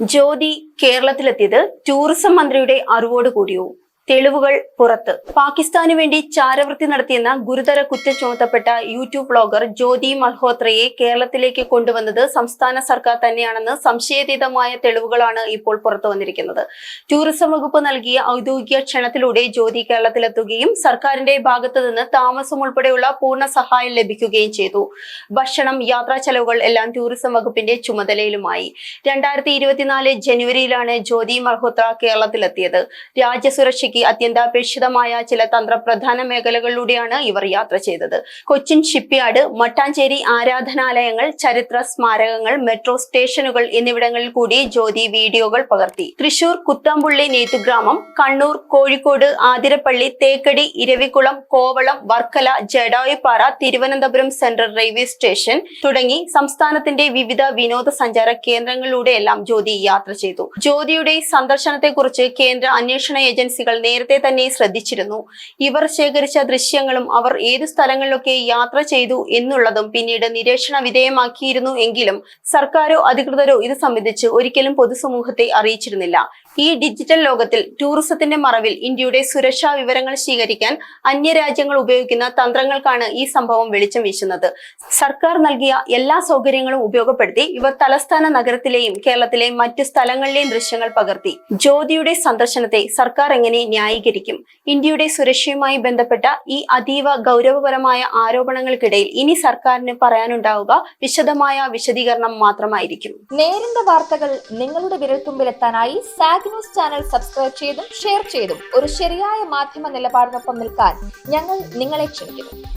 ജ്യോതി കേരളത്തിലെത്തിയത് tourism മന്ത്രിയുടെ അറിവോട് കൂടിയോ? തെളിവുകൾ പുറത്ത്. പാകിസ്ഥാനു വേണ്ടി ചാരവൃത്തി നടത്തിയെന്ന ഗുരുതര കുറ്റം ചുമത്തപ്പെട്ട യൂട്യൂബ് ബ്ലോഗർ ജ്യോതി മൽഹോത്രയെ കേരളത്തിലേക്ക് കൊണ്ടുവന്നത് സംസ്ഥാന സർക്കാർ തന്നെയാണെന്ന് സംശയാതീതമായ തെളിവുകളാണ് ഇപ്പോൾ പുറത്തു വന്നിരിക്കുന്നത്. ടൂറിസം വകുപ്പ് നൽകിയ ഔദ്യോഗിക ക്ഷണത്തിലൂടെ ജ്യോതി കേരളത്തിലെത്തുകയും സർക്കാരിന്റെ ഭാഗത്തു നിന്ന് താമസം ഉൾപ്പെടെയുള്ള പൂർണ സഹായം ലഭിക്കുകയും ചെയ്തു. ഭക്ഷണം യാത്രാ ചെലവുകൾ എല്ലാം ടൂറിസം വകുപ്പിന്റെ ചുമതലയിലുമായി. രണ്ടായിരത്തി ഇരുപത്തിനാല് ജനുവരിയിലാണ് ജ്യോതി മൽഹോത്ര കേരളത്തിലെത്തിയത്. രാജ്യസുരക്ഷയ്ക്ക് അത്യന്താപേക്ഷിതമായ ചില തന്ത്രപ്രധാന മേഖലകളിലൂടെയാണ് ഇവർ യാത്ര ചെയ്തത്. കൊച്ചിൻ ഷിപ്പ്യാർഡ് മട്ടാഞ്ചേരി ആരാധനാലയങ്ങൾ ചരിത്ര സ്മാരകങ്ങൾ മെട്രോ സ്റ്റേഷനുകൾ എന്നിവിടങ്ങളിൽ കൂടി ജ്യോതി വീഡിയോകൾ പകർത്തി. Thrissur Kuthampully നെയ്ത്തുഗ്രാമം Kannur Kozhikode Athirappilly Thekkady Eravikulam Kovalam Varkala Jatayupara Thiruvananthapuram central railway station തുടങ്ങി സംസ്ഥാനത്തിന്റെ വിവിധ വിനോദസഞ്ചാര കേന്ദ്രങ്ങളിലൂടെയെല്ലാം ജ്യോതി യാത്ര ചെയ്തു. ജ്യോതിയുടെ സന്ദർശനത്തെക്കുറിച്ച് കേന്ദ്ര അന്വേഷണ ഏജൻസികൾ നേരത്തെ തന്നെ ശ്രദ്ധിച്ചിരുന്നു. ഇവർ ശേഖരിച്ച ദൃശ്യങ്ങളും അവർ ഏത് സ്ഥലങ്ങളിലൊക്കെ യാത്ര ചെയ്തു എന്നുള്ളതും പിന്നീട് നിരീക്ഷണ വിധേയമാക്കിയിരുന്നു എങ്കിലും സർക്കാരോ അധികൃതരോ ഇത് സംബന്ധിച്ച് ഒരിക്കലും പൊതുസമൂഹത്തെ അറിയിച്ചിരുന്നില്ല. ഈ ഡിജിറ്റൽ ലോകത്തിൽ ടൂറിസത്തിന്റെ മറവിൽ ഇന്ത്യയുടെ സുരക്ഷാ വിവരങ്ങൾ സ്വീകരിക്കാൻ അന്യരാജ്യങ്ങൾ ഉപയോഗിക്കുന്ന തന്ത്രങ്ങൾക്കാണ് ഈ സംഭവം വെളിച്ചം വീശുന്നത്. സർക്കാർ നൽകിയ എല്ലാ സൗകര്യങ്ങളും ഉപയോഗപ്പെടുത്തി ഇവർ തലസ്ഥാന നഗരത്തിലെയും കേരളത്തിലെയും മറ്റു സ്ഥലങ്ങളിലെയും ദൃശ്യങ്ങൾ പകർത്തി. ജ്യോതിയുടെ സന്ദർശനത്തെ സർക്കാർ എങ്ങനെ ന്യായീകരിക്കും. ഇന്ത്യയുടെ സുരക്ഷയുമായി ബന്ധപ്പെട്ട ഈ അതീവ ഗൗരവപരമായ ആരോപണങ്ങൾക്കിടയിൽ ഇനി സർക്കാരിന് പറയാനുണ്ടാവുക വിശദമായ വിശദീകരണം മാത്രമായിരിക്കും. നേരിന്റെ വാർത്തകൾ നിങ്ങളുടെ വിരൽത്തുമ്പിലെത്താനായി സാഗ് ന്യൂസ് ചാനൽ സബ്സ്ക്രൈബ് ചെയ്തും ഷെയർ ചെയ്തും ഒരു ശരിയായ മാധ്യമ നിലപാടിനൊപ്പം നിൽക്കാൻ ഞങ്ങൾ നിങ്ങളെ ക്ഷണിക്കുന്നു.